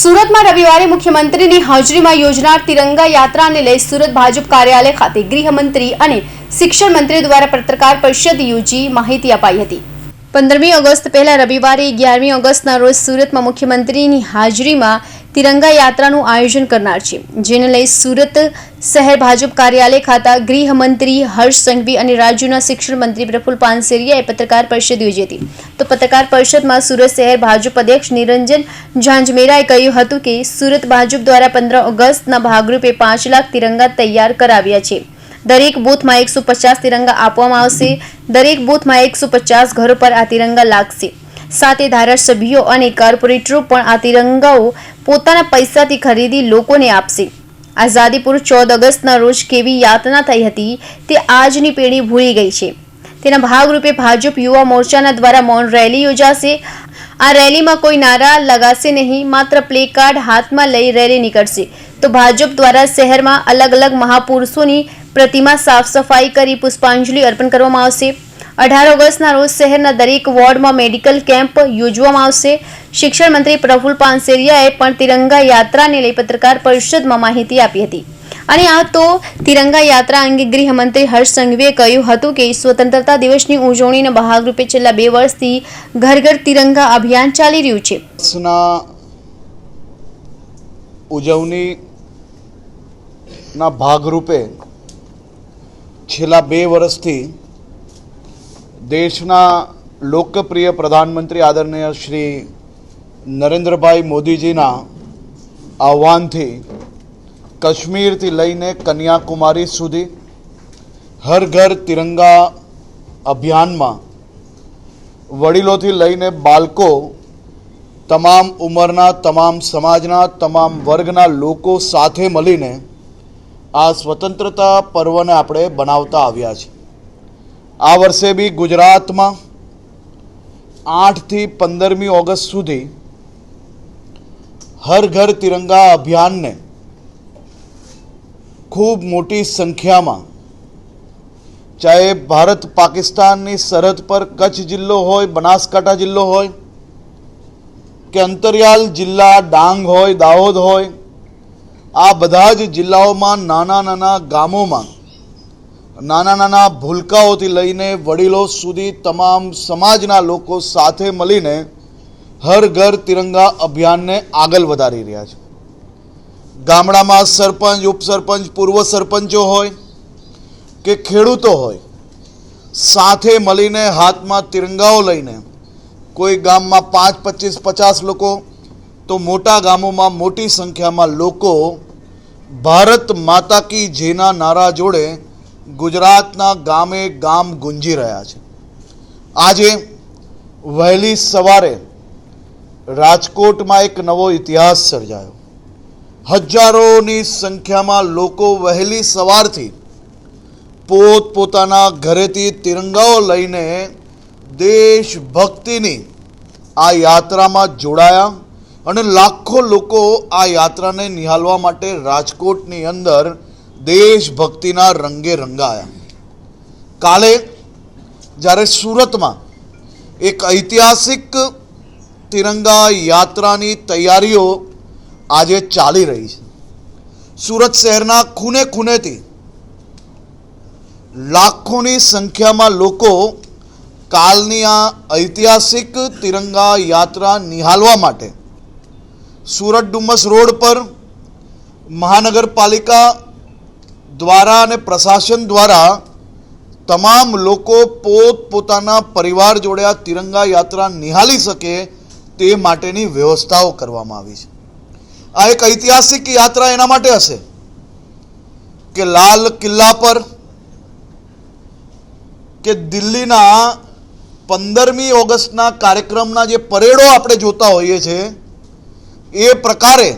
સુરતમાં રવિવારે મુખ્યમંત્રીની હાજરીમાં યોજનાર તિરંગા યાત્રાને લઈ સુરત ભાજપ કાર્યાલય ખાતે ગૃહમંત્રી અને શિક્ષણ મંત્રી દ્વારા પત્રકાર પરિષદ યોજી માહિતી અપાઈ હતી. પંદરમી ઓગસ્ટ પહેલા રવિવારે અગિયારમી ઓગસ્ટના રોજ સુરતમાં મુખ્યમંત્રીની હાજરીમાં તિરંગા યાત્રાનું આયોજન કરનાર છે, જેને લઈ સુરત શહેર ભાજપ કાર્યાલય ખાતા ગૃહમંત્રી હર્ષ સંઘવી અને રાજ્યના શિક્ષણ મંત્રી પ્રફુલ પાનસેરિયાએ પત્રકાર પરિષદ યોજી હતી. તો પત્રકાર પરિષદમાં સુરત શહેર ભાજપ અધ્યક્ષ નિરંજન ઝાંઝમેરાએ કહ્યું હતું કે સુરત ભાજપ દ્વારા પંદર ઓગસ્ટના ભાગરૂપે પાંચ લાખ તિરંગા તૈયાર કરાવ્યા છે. દરેક બૂથમાં એકસો પચાસ તિરંગા આપવામાં આવશે. દરેક બૂથમાં એકસો પચાસ ઘરો પર આ તિરંગા લાગશે. સાથે ધારાસભ્યો અને કોર્પોરેટરો પણ આ તિરંગાઓ પોતાના પૈસાથી ખરીદી લોકોને આપશે. આઝાદીપુર ચૌદ ઓગસ્ટના રોજ કેવી યાતના થઈ હતી તે આજની પેઢી ભૂલી ગઈ છે. તેના ભાગરૂપે ભાજપ યુવા મોરચાના દ્વારા મૌન રેલી યોજાશે. આ રેલીમાં કોઈ નારા લગાશે નહીં, માત્ર પ્લે કાર્ડ હાથમાં લઈ રેલી નીકળશે. તો ભાજપ દ્વારા શહેરમાં અલગ અલગ મહાપુરુષોની પ્રતિમા સાફ સફાઈ કરી પુષ્પાંજલિ અર્પણ કરવામાં આવશે. અઢાર ઓગસ્ટના રોજ શહેરના દરેક વોર્ડમાં મેડિકલ કેમ્પ યોજવામાં આવશે. શિક્ષણ મંત્રી પ્રફુલ પાનસેરિયાએ પણ તિરંગા યાત્રાને લઈ પત્રકાર પરિષદમાં માહિતી આપી હતી. અને આ તો તિરંગા યાત્રા અંગે ગૃહમંત્રી હર્ષ સંઘવીએ કહ્યું હતું કે સ્વતંત્રતા દિવસની ઉજવણીના ભાગરૂપે છેલ્લા બે વર્ષથી ઘર ઘર તિરંગા અભિયાન ચાલી રહ્યું છે. ઉજવણીના ભાગરૂપે છેલ્લા બે વર્ષથી દેશના લોકપ્રિય પ્રધાનમંત્રી આદરણીય શ્રી નરેન્દ્રભાઈ મોદીજીના આહ્વાનથી કાશ્મીરથી લઈને કન્યાકુમારી સુધી હર ઘર તિરંગા અભિયાનમાં વડીલોથી લઈને બાળકો તમામ ઉંમરના, તમામ સમાજના, તમામ વર્ગના લોકો સાથે મળીને આ સ્વતંત્રતા પર્વને આપણે બનાવતા આવ્યા છે આ વર્ષે બી ગુજરાતમાં આઠથી પંદરમી ઓગસ્ટ સુધી હર ઘર તિરંગા અભિયાનને ખૂબ મોટી સંખ્યામાં, ચાહે ભારત પાકિસ્તાનની સરહદ પર કચ્છ જિલ્લો હોય, બનાસકાંઠા જિલ્લો હોય, કે અંતરિયાલ જિલ્લા ડાંગ હોય, દાહોદ હોય આ બધા જ જિલ્લાઓમાં નાના નાના ગામોમાં, નાના નાના ભૂલકાઓથી લઈને વડીલો સુધી તમામ સમાજના લોકો સાથે મળીને હર ઘર તિરંગા અભિયાનને આગળ વધારી રહ્યા છે. ગામડામાં સરપંચ, ઉપસરપંચ, પૂર્વ સરપંચો હોય કે ખેડૂતો હોય, સાથે મળીને હાથમાં તિરંગાઓ લઈને કોઈ ગામમાં પાંચ, પચીસ, પચાસ લોકો, તો મોટા ગામોમાં મોટી સંખ્યામાં લોકો ભારત માતા કી જેના નારા જોડે ગુજરાતના ગામે ગામ ગુંજી રહ્યા છે. આજે વહેલી સવારે રાજકોટમાં એક નવો ઇતિહાસ સર્જાયો. હજારોની સંખ્યામાં લોકો વહેલી સવારથી પોત પોતાના ઘરેથી તિરંગાઓ લઈને દેશભક્તિની આ યાત્રામાં જોડાયા. અને લાખો લોકો આ યાત્રાને નિહાળવા માટે રાજકોટની અંદર દેશભક્તિના રંગે રંગાયા. કાલે જ્યારે સુરતમાં એક ઐતિહાસિક તિરંગા યાત્રાની તૈયારીઓ આજે ચાલી રહી છે. સુરત શહેરના ખૂને ખૂનેથી લાખોની સંખ્યામાં લોકો કાલની આ ઐતિહાસિક તિરંગા યાત્રા નિહાળવા માટે સુરત ડુમસ રોડ પર મહાનગરપાલિકા દ્વારા અને પ્રશાસન દ્વારા તમામ લોકો પોત પોતાના પરિવાર જોડે આ તિરંગા યાત્રા નિહાળી શકે તે માટેની વ્યવસ્થાઓ કરવામાં આવી છે. આ એક ઐતિહાસિક યાત્રા એના માટે હશે કે લાલ કિલ્લા પર કે દિલ્હીના પંદરમી ઓગસ્ટના કાર્યક્રમના જે પરેડો આપણે જોતા હોઈએ છીએ એ પ્રકારે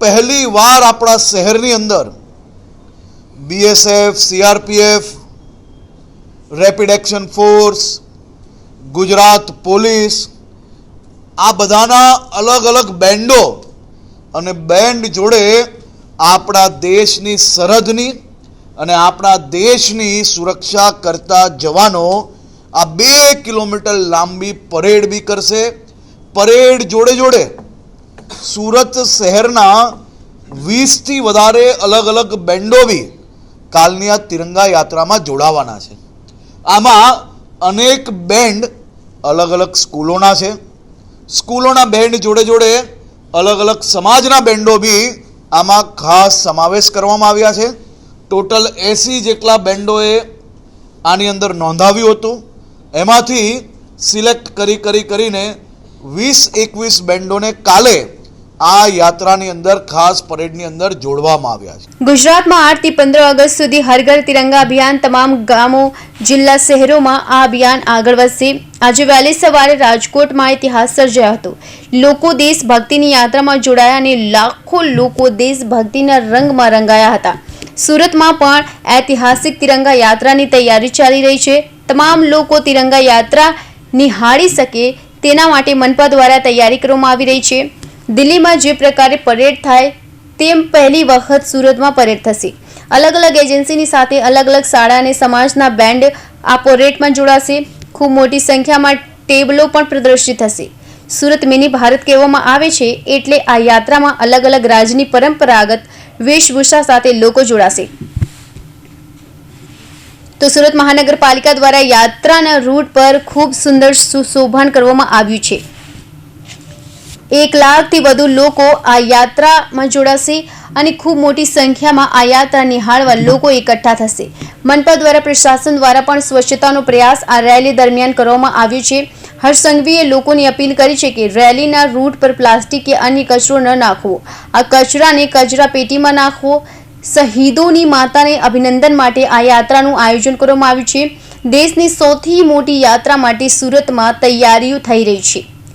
પહેલી વાર આપણા શહેરની અંદર BSF CRPF rapid action force Gujarat police, આ બધાના અલગ અલગ બેન્ડો અને બેન્ડ જોડે આપણા દેશની સરહદની અને આપણા દેશની સુરક્ષા કરતા જવાનો આ બે કિલોમીટર લાંબી પરેડ બી કરશે. પરેડ જોડે જોડે સુરત શહેરના વીસથી વધારે અલગ અલગ બેન્ડો બી કાલની આ તિરંગા યાત્રામાં જોડાવાના છે. આમાં અનેક બેન્ડ અલગ અલગ સ્કૂલોના છે. સ્કૂલોના બેન્ડ જોડે જોડે અલગ અલગ સમાજના બેન્ડો બી આમાં ખાસ સમાવેશ કરવામાં આવ્યા છે. ટોટલ એંસી જેટલા બેન્ડોએ આની અંદર નોંધાવ્યું હતું. એમાંથી સિલેક્ટ કરી કરી કરીને વીસ એકવીસ બેન્ડોને કાલે આ યાત્રાની અંદર, ખાસ પરેડની અંદર જોડવામાં આવ્યા છે. ગુજરાતમાં આઠથી પંદર ઓગસ્ટ સુધી હરઘર તિરંગા અભિયાન તમામ ગામો, જિલ્લા શહેરોમાં આ અભિયાન આગળ વધશે. આજે વહેલી સવારે રાજકોટમાં ઇતિહાસ સર્જાયો હતો. લોકો દેશભક્તિની યાત્રામાં જોડાયા અને લાખો લોકો દેશભક્તિના રંગમાં રંગાયા હતા. સુરતમાં પણ ઐતિહાસિક તિરંગા યાત્રાની તૈયારી ચાલી રહી છે. તમામ લોકો તિરંગા યાત્રા નિહાળી શકે તેના માટે મનપા દ્વારા તૈયારી કરવામાં આવી રહી છે. દિલ્હીમાં જે પ્રકારે પરેડ થાય તેમ પહેલી વખત સુરતમાં પરેડ થશે. અલગ અલગ એજન્સીની સાથે અલગ અલગ શાળા અને સમાજના બેન્ડ આ પરેડમાં જોડાશે. ખૂબ મોટી સંખ્યામાં ટેબલો પણ પ્રદર્શિત થશે. સુરત મિની ભારત કહેવામાં આવે છે એટલે આ યાત્રામાં અલગ અલગ રાજ્યની પરંપરાગત વેશભૂષા સાથે લોકો જોડાશે. તો સુરત મહાનગરપાલિકા દ્વારા યાત્રાના રૂટ પર ખૂબ સુંદર સુશોભન કરવામાં આવ્યું છે. એક લાખથી વધુ લોકો આ યાત્રામાં જોડાશે અને ખૂબ મોટી સંખ્યામાં આ યાત્રા નિહાળવા લોકો એકઠા થશે. મનપા દ્વારા પ્રશાસન દ્વારા પણ સ્વચ્છતાનો પ્રયાસ આ રેલી દરમિયાન કરવામાં આવ્યો છે. હર્ષ સંઘવીએ લોકોની અપીલ કરી છે કે રેલીના રૂટ પર પ્લાસ્ટિક કે અન્ય કચરો ન નાખવો. આ કચરાને કચરા પેટીમાં નાખવો. શહીદોની માતાને અભિનંદન માટે આ યાત્રાનું આયોજન કરવામાં આવ્યું છે. દેશની સૌથી મોટી યાત્રા માટે સુરતમાં તૈયારીઓ થઈ રહી છે.